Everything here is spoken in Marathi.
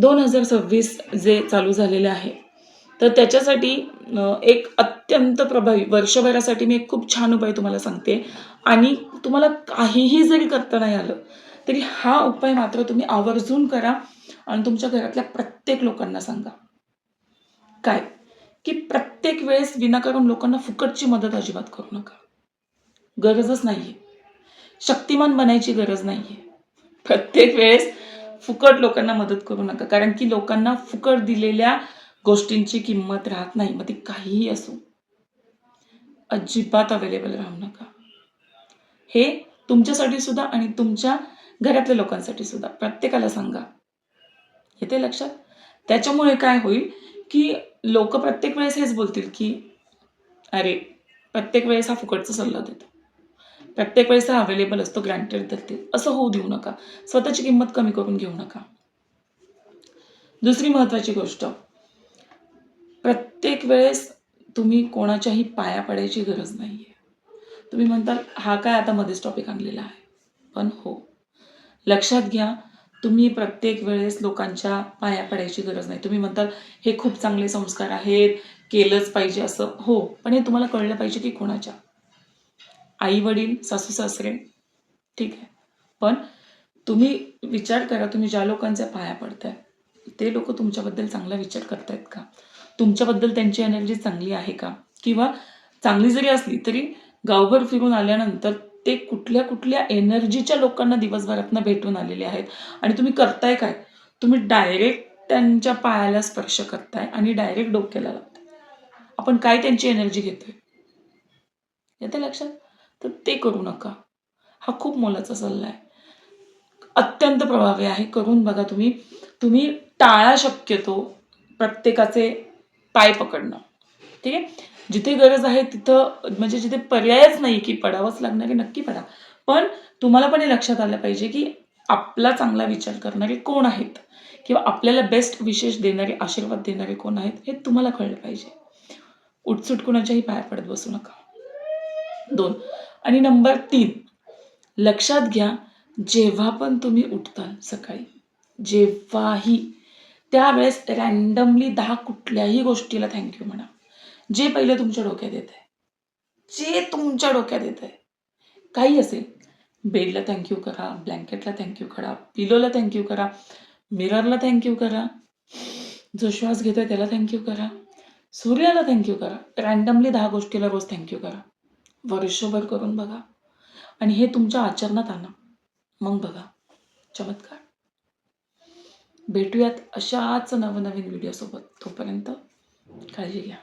दोन हजार सव्वीस जे चालू झालेले आहे. तर त्याच्यासाठी एक अत्यंत प्रभावी वर्षभरासाठी मी एक खूप छान उपाय तुम्हाला सांगते. आणि तुम्हाला काहीही जरी करता नाही आलं तरी हा उपाय मात्र तुम्ही आवर्जून करा आणि तुमच्या घरातल्या प्रत्येक लोकांना सांगा. काय? की प्रत्येक वेळेस विनाकारण लोकांना फुकटची मदत अजिबात करू नका. गरजच नाहीये. शक्तिमान बनायची गरज नाहीये. प्रत्येक वेळेस फुकट लोकांना मदत करू नका. कारण की लोकांना फुकट दिलेल्या गोष्टींची किंमत राहत नाही. मग ती काहीही असो अजिबात अवेलेबल राहू नका. हे तुमच्यासाठी सुद्धा आणि तुमच्या घरातल्या लोकांसाठी सुद्धा. प्रत्येकाला सांगा. येते लक्षात? त्याच्यामुळे काय होईल की लोक प्रत्येक वेळेस हेच बोलतील की अरे प्रत्येक वेळेस हा फुकटचा सल्ला देतो. प्रत्येक वेळेस हा अवेलेबल असतो ग्रँटेड धरते असं होऊ देऊ नका. स्वतःची किंमत कमी करून घेऊ नका. दुसरी महत्त्वाची गोष्ट प्रत्येक वेळेस तुम्ही कोणाच्याही पाया पडायची गरज नाही आहे तुम्ही म्हणताल हा काय आता मध्येच टॉपिक आणलेला आहे? पण हो. लक्षात घ्या तुम्ही प्रत्येक वेळेस लोकांच्या पाया पडायची गरज नाही. तुम्ही म्हणताल हे खूप चांगले संस्कार आहेत केलंच पाहिजे असं. हो पण हे तुम्हाला कळलं पाहिजे की कोणाच्या. आई वडील सासू सासरे ठीक आहे. पण तुम्ही विचार करा तुम्ही ज्या लोकांच्या पाया पडताय ते लोक तुमच्याबद्दल चांगला विचार करतायत का? तुमच्याबद्दल त्यांची एनर्जी चांगली आहे का? किंवा चांगली जरी असली तरी गावभर फिरून आल्यानंतर ते कुठल्या कुठल्या एनर्जीच्या लोकांना दिवसभरातनं भेटून आलेले आहेत? आणि तुम्ही करताय काय? तुम्ही डायरेक्ट त्यांच्या पायाला स्पर्श करताय आणि डायरेक्ट डोक्याला लागताय आपण काय त्यांची एनर्जी घेतोय? येते लक्षात? तर ते करू नका. हा खूप मोलाचा सल्ला आहे. अत्यंत प्रभावी आहे. करून बघा तुम्ही. तुम्ही टाळा शक्यतो प्रत्येकाचे पाय पकडणं. ठीक आहे? जिथे गरज आहे तिथं म्हणजे जिथे पर्यायच नाही की पडावंच लागणार आहे नक्की पडा. पण तुम्हाला पण हे लक्षात आलं पाहिजे की आपला चांगला विचार करणारे कोण आहेत? किंवा आपल्याला बेस्ट विशेष देणारे आशीर्वाद देणारे कोण आहेत? हे तुम्हाला कळलं पाहिजे. उठसूट कुणाच्याही पाया पडत बसू नका. दोन आणि नंबर तीन लक्षात घ्या जेव्हा पण तुम्ही उठताल सकाळी जेव्हाही त्यावेळेस रॅन्डमली दहा कुठल्याही गोष्टीला थँक्यू म्हणा. जे पहिलं तुमच्या डोक्यात येत आहे जे तुमच्या डोक्यात येत आहे काही असेल बेडला थँक्यू करा ब्लँकेटला थँक्यू करा पिलोला थँक्यू करा मिररला थँक्यू करा जो श्वास घेतोय त्याला थँक्यू करा सूर्याला थँक्यू करा रॅन्डमली दहा गोष्टीला रोज थँक्यू करा. वर्षभर करून बघा. आणि हे तुमच्या आचरणात आणा. मग बघा. चमत्कार. भेटूयात अशाच नवनवीन व्हिडिओसोबत तोपर्यंत काळजी घ्या.